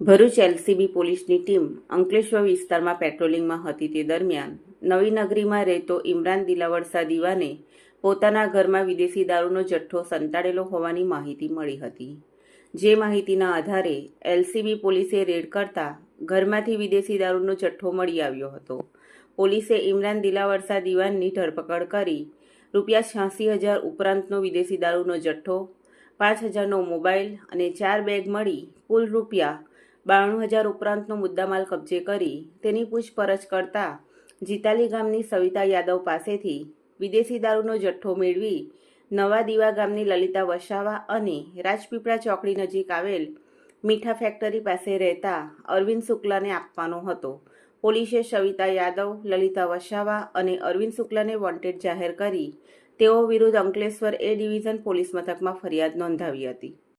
Bharuch LCB પોલીસની team Ankleshwar વિસ્તારમાં પેટ્રોલિંગમાં હતી તે દરમિયાન નવી નગરીમાં રહેતો ઇમરાન દિલાવરસા દીવાને પોતાના ઘરમાં વિદેશી દારૂનો જથ્થો સંતાડેલો હોવાની માહિતી મળી હતી. જે માહિતીના આધારે એલસીબી પોલીસે રેડ કરતા ઘરમાંથી વિદેશી દારૂનો જથ્થો મળી આવ્યો હતો. પોલીસે ઇમરાન દિલાવરસા દીવાનની ધરપકડ કરી રૂપિયા છ્યાસી હજાર ઉપરાંતનો વિદેશી દારૂનો જથ્થો, પાંચ હજારનો મોબાઈલ અને ચાર બેગ મળી કુલ રૂપિયા બાણું હજાર ઉપરાંતનો મુદ્દામાલ કબજે કરી તેની પૂછપરછ કરતા જીતાલી ગામની સવિતા યાદવ પાસેથી વિદેશી દારૂનો જથ્થો મેળવી નવા દીવા ગામની લલિતા વસાવા અને રાજપીપળા ચોકડી નજીક આવેલ મીઠા ફેક્ટરી પાસે રહેતા અરવિંદ શુક્લાને આપવાનો હતો. પોલીસે સવિતા યાદવ, લલિતા વસાવા અને અરવિંદ શુક્લાને વોન્ટેડ જાહેર કરી તેઓ વિરુદ્ધ અંકલેશ્વર એ ડિવિઝન પોલીસ મથકમાં ફરિયાદ નોંધાવી હતી.